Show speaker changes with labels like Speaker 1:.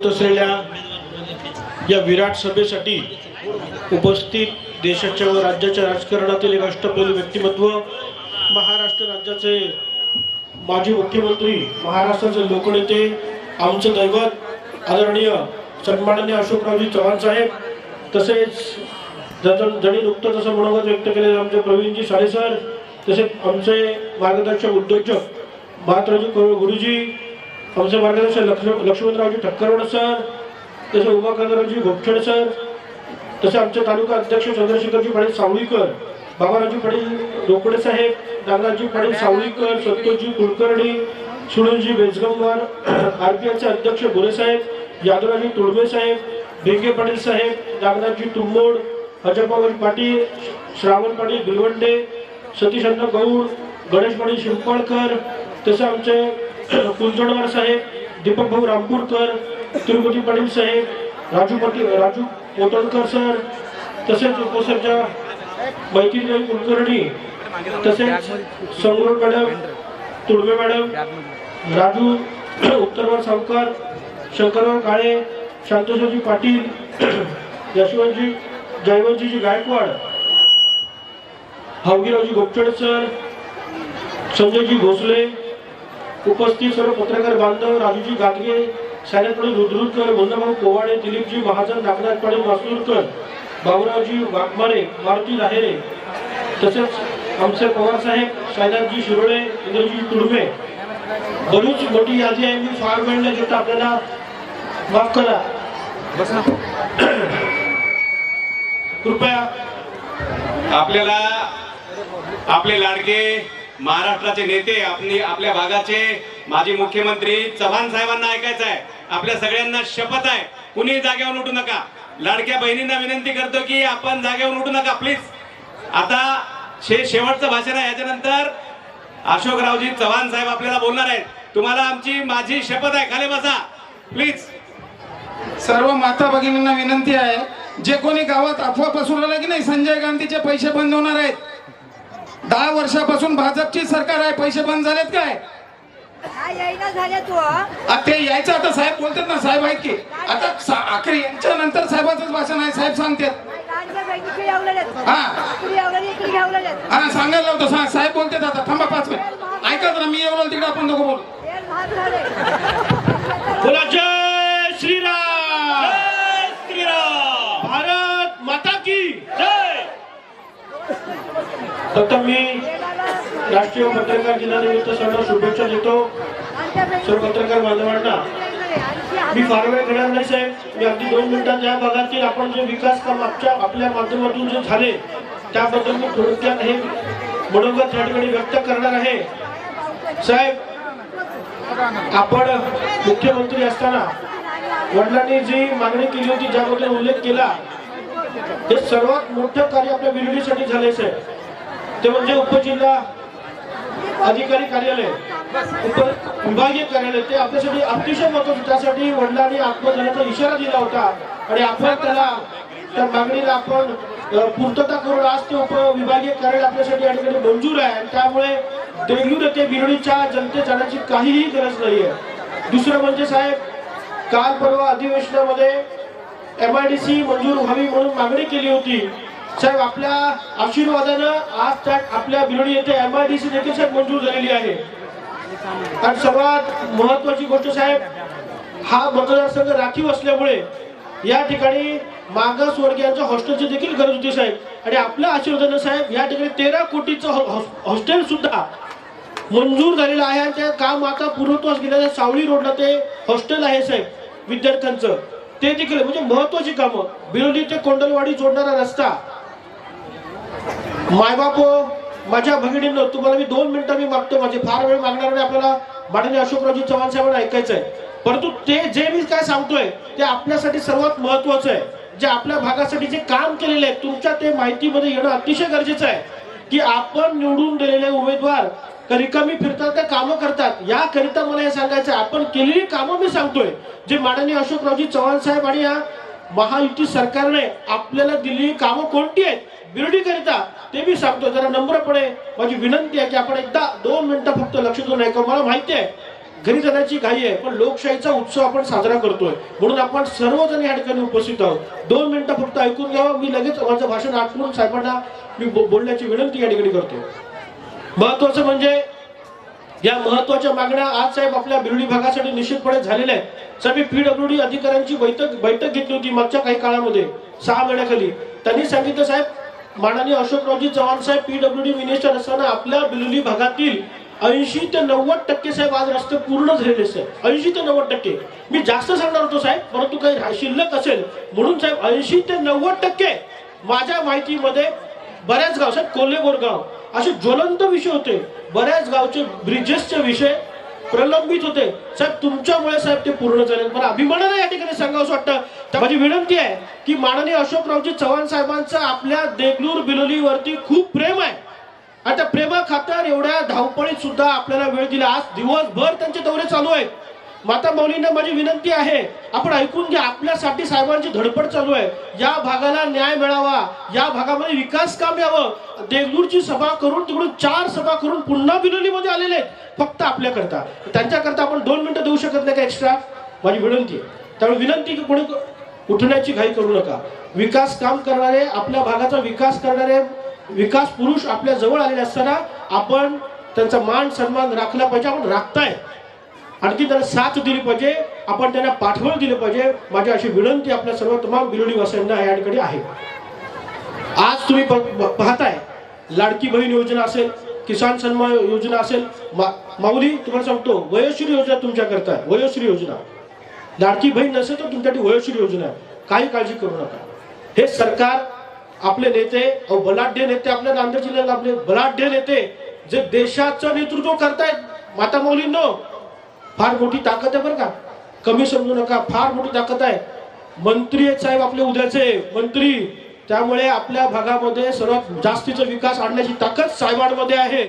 Speaker 1: असलेल्या या विराट सभेसाठी उपस्थित देशाच्या व राज्याच्या राजकारणातील एक अष्टपैलू व्यक्तिमत्व महाराष्ट्र राज्याचे माजी मुख्यमंत्री महाराष्ट्राचे लोकनेते आमचे दैवत आदरणीय सन्माननीय अशोकरावजी चव्हाण साहेब तसेच जण- जणी नुकतं तसं मनोगत व्यक्त केलेले आमचे प्रवीणजी साडेसर तसेच आमचे मार्गदर्शक उद्योजक महात्राजी गुरुजी आमचे मार्गदर्शन लक्ष्म लक्ष्मणरावजी ठक्करवड सर. तसे उमाकांतरावजी गोपछड सर. तसे आमचे तालुका अध्यक्ष चंद्रशेखरजी पाटील सावळीकर बाबारावजी पाटील रोकडे साहेब दादाजी पाटील सावळीकर संतोषजी कुलकर्णी सुनीलजी बेजगमवार आर पी एलचे अध्यक्ष गोरे साहेब यादवराजी तुळबे साहेब भेंगे पाटील साहेब दागनाथजी तुंबोड हजपावरी पाटील श्रावण पाटील भिलवंडे सतीश गौड गणेश पाटील शिंपळकर तसे आमचे कुंजणवार साहेब दीपक भाऊ रामपूरकर तिरुपती पाटील साहेब राजू पाटील राजू पोतळकर सर तसेच उपसरच्या मैत्रीदेवी कुलकर्णी तसेच संगरूळ मॅडम तुडवे मॅडम राजू उत्तरवार सावकार शंकरराव काळे शांतोषाजी पाटील यशवंतजी जयवंतजीजी गायकवाड हावगीरावजी गोपचड सर संजयजी भोसले उपस्थित सर्व पत्रकार बांधव राजूजी गादगे सायनाथ पाटील रुद्रुरकर मुन्नाभाऊ पोवाडे दिलीपजी महाजन नागनाथ पाटील मासुरकर बाबुरावजी वाघमारे मारुती लाहेरे तसेच आमचे पवार साहेब सायनाथजी शिरोळे इंद्रजी तुडमे. बरीच मोठी यादी आहे मी फार वेळ न घेता आपल्याला माफ करा. कृपया
Speaker 2: आपल्याला आपले लाडके महाराष्ट्राचे नेते आपली आपल्या भागाचे माजी मुख्यमंत्री चव्हाण साहेबांना ऐकायचं आहे. आपल्या सगळ्यांना शपथ आहे. कुणी जागेवर उठू नका. लाडक्या बहिणींना विनंती करतो की आपण जागेवर उठू नका प्लीज आता शे शेवटचं भाषण आहे. याच्यानंतर अशोकरावजी चव्हाण साहेब आपल्याला बोलणार आहेत. तुम्हाला आमची माझी शपथ आहे. खाली बसा. प्लीज
Speaker 3: सर्व माता भगिनींना विनंती आहे. जे कोणी गावात अफवा पसरू की नाही संजय गांधीचे पैसे बंद होणार आहेत. दहा वर्षापासून भाजपची सरकार आहे पैसे बंद झालेत काय?
Speaker 4: काय येईना झाले तू
Speaker 3: यायचं आता साहेब बोलतात ना साहेब आहेत की. आता आखरी यांच्या नंतर साहेबाचंच भाषण आहे साहेब सांगतात. हा. हा सांगायला होतं सांग साहेब बोलतात आता थांबा पाच मिनिट. ऐकत ना मी एवढं तिकडे आपण दोघं बोलू.
Speaker 1: बोला जय श्रीराम. श्रीराम. भारत माता की जय. फक्त मी राष्ट्रीय पत्रकार दिनानिमित्त सर्व शुभेच्छा देतो. सर्व पत्रकार बांधवांना. मी फार वेळ घेणार नाही साहेब. मी अगदी दोन मिनिटात या भागातील आपण जे विकास काम आपल्या आपल्या माध्यमातून जे झाले त्याबद्दल मी थोडक्यात हे मनोगत या ठिकाणी व्यक्त करणार आहे. साहेब आपण मुख्यमंत्री असताना वडिलांनी जी मागणी केली होती ज्याबद्दल उल्लेख केला हे सर्वात मोठं कार्य आपल्या विरोधीसाठी झाले साहेब. ते म्हणजे उपजिल्हा अधिकारी कार्यालय उप विभागीय कार्यालय. ते आपल्यासाठी अतिशय महत्वाचं त्यासाठी वडिलांनी आत्मधनाचा इशारा दिला होता. आणि आपण त्याला त्या मागणीला आपण पूर्तता करून आज ते उप विभागीय कार्यालय आपल्यासाठी या ठिकाणी मंजूर आहे. आणि त्यामुळे देगलूर येथे बिरोडीच्या जनते जाण्याची काहीही गरज नाहीये. दुसरं म्हणजे साहेब काल परवा अधिवेशनामध्ये एम आय डी सी मंजूर व्हावी म्हणून मागणी केली होती. साहेब आपल्या आशीर्वादानं आज त्या आपल्या बिरोडी येथे एम आय डी सी देखील साहेब मंजूर झालेली आहे. आणि सर्वात महत्वाची गोष्ट साहेब हा मतदारसंघ राखीव असल्यामुळे या ठिकाणी मागासवर्गीयांच्या हॉस्टेलची देखील गरज होती साहेब. आणि आपल्या आशीर्वादानं साहेब या ठिकाणी तेरा कोटीचं हॉस्टेल सुद्धा मंजूर झालेलं आहे आणि ते काम आता पूर्वत्वास गेलेलं सावळी रोडला ते हॉस्टेल आहे साहेब विद्यार्थ्यांचं. ते देखील म्हणजे महत्वाची कामं. बिरोली ते कोंडलवाडी जोडणारा रस्ता. मायबापो हो, माझ्या भगिनींनो तुम्हाला मी दोन मिनिटं मी मागतो माझे फार वेळ मागणार नाही आपल्याला. माननीय अशोकरावजी चव्हाण साहेबांना ऐकायचं आहे परंतु ते जे मी काय सांगतोय ते आपल्यासाठी सर्वात महत्वाचं आहे. जे आपल्या भागासाठी जे काम केलेले आहे तुमच्या ते माहितीमध्ये येणं अतिशय गरजेचं आहे. की आपण निवडून दिलेले उमेदवार रिकामी फिरतात त्या कामं करतात याकरिता मला हे सांगायचं आपण केलेली कामं मी सांगतोय. जे माननीय अशोकरावजी चव्हाण साहेब आणि या महायुती सरकारने आपल्याला दिलेली कामं कोणती आहेत? बिरडीकरिता ते मी सांगतो. जरा नम्रपणे माझी विनंती आहे की आपण एकदा दोन मिनिटं फक्त लक्ष देऊन ऐका. मला माहिती आहे घरी जाण्याची घाई आहे पण लोकशाहीचा उत्सव आपण साजरा करतोय. म्हणून आपण सर्वजण या ठिकाणी उपस्थित आहोत. दोन मिनिटं फक्त ऐकून घ्यावं मी लगेच माझं भाषण आठवून साहेबांना मी बो- बोलण्याची विनंती या ठिकाणी करतो महत्वाचं म्हणजे या महत्त्वाच्या मागण्या आज साहेब आपल्या बिरुडी भागासाठी निश्चितपणे झालेल्या आहेत. साहेब पीडब्ल्यूडी अधिकाऱ्यांची बैठक बैठक घेतली होती मागच्या काही काळामध्ये सहा महिन्याखाली. त्यांनी सांगितलं साहेब माननीय अशोकरावजी चव्हाण साहेब पीडब्ल्यूडी मिनिस्टर असताना आपल्या बिरुडी भागातील ऐंशी ते नव्वद टक्के साहेब आज रस्ते पूर्ण झालेले साहेब. ऐंशी ते नव्वद टक्के. मी जास्त सांगणार होतो साहेब परंतु काही शिल्लक असेल. म्हणून साहेब ऐंशी ते नव्वद टक्के माझ्या माहितीमध्ये बऱ्याच गाव साहेब कोल्हे बोरगाव असे ज्वलंत विषय होते. बऱ्याच गावचे ब्रिजेसचे विषय प्रलंबित होते. साहेब तुमच्यामुळे साहेब ते पूर्ण झाले. मला अभिमानाने या ठिकाणी सांगावं वाटतं. तर माझी विनंती आहे की माननीय अशोकरावजी चव्हाण साहेबांचं आपल्या देगलूर बिलोलीवरती खूप प्रेम आहे. आणि त्या प्रेमाखातर एवढ्या धावपळीत सुद्धा आपल्याला वेळ दिला. आज दिवसभर त्यांचे दौरे चालू आहेत. माता मौलींना माझी विनंती आहे आपण ऐकून घ्या आपल्यासाठी साहेबांची धडपड चालू आहे. या भागाला न्याय मिळावा या भागामध्ये विकास काम यावं. देगलूरची सभा करून तिकडून चार सभा करून पुन्हा बिलोलीमध्ये आलेले आहेत फक्त आपल्याकरता. त्यांच्याकरता आपण दोन मिनिटं देऊ शकत नाही का एक्स्ट्रा माझी विनंती आहे. त्यामुळे विनंती की कोणी उठण्याची घाई करू नका. विकास काम करणारे आपल्या भागाचा विकास करणारे विकास पुरुष आपल्या जवळ आलेले असताना आपण त्यांचा मान सन्मान राखला पाहिजे आपण राखताय. आणखी त्यांना साथ दिली पाहिजे. आपण त्यांना पाठबळ दिलं पाहिजे. माझी अशी विनंती आपल्या सर्व तमाम बिलोडी वासियांना या ठिकाणी आहे. आज तुम्ही पाहताय लाडकी बहीण योजना असेल किसान सन्मान योजना असेल मा- माऊली तुम्हाला सांगतो वयोश्री योजना तुमच्या करता वयोश्री योजना. लाडकी बहीण नसेल तर तुमच्यासाठी वयोश्री योजना आहे. काही काळजी करू नका. हे सरकार आपले नेते बलाढ्य नेते आपल्या नांदेड जिल्ह्याला आपले बलाढ्य नेते जे देशाचं नेतृत्व करतायत माता माऊलींनो फार मोठी ताकद आहे बरं का. कमी समजू नका फार मोठी ताकद आहे. मंत्री आहेत साहेब आपले उद्याचे मंत्री. त्यामुळे आपल्या भागामध्ये सर्वात जास्तीचा विकास आणण्याची ताकद साहेबांमध्ये आहे.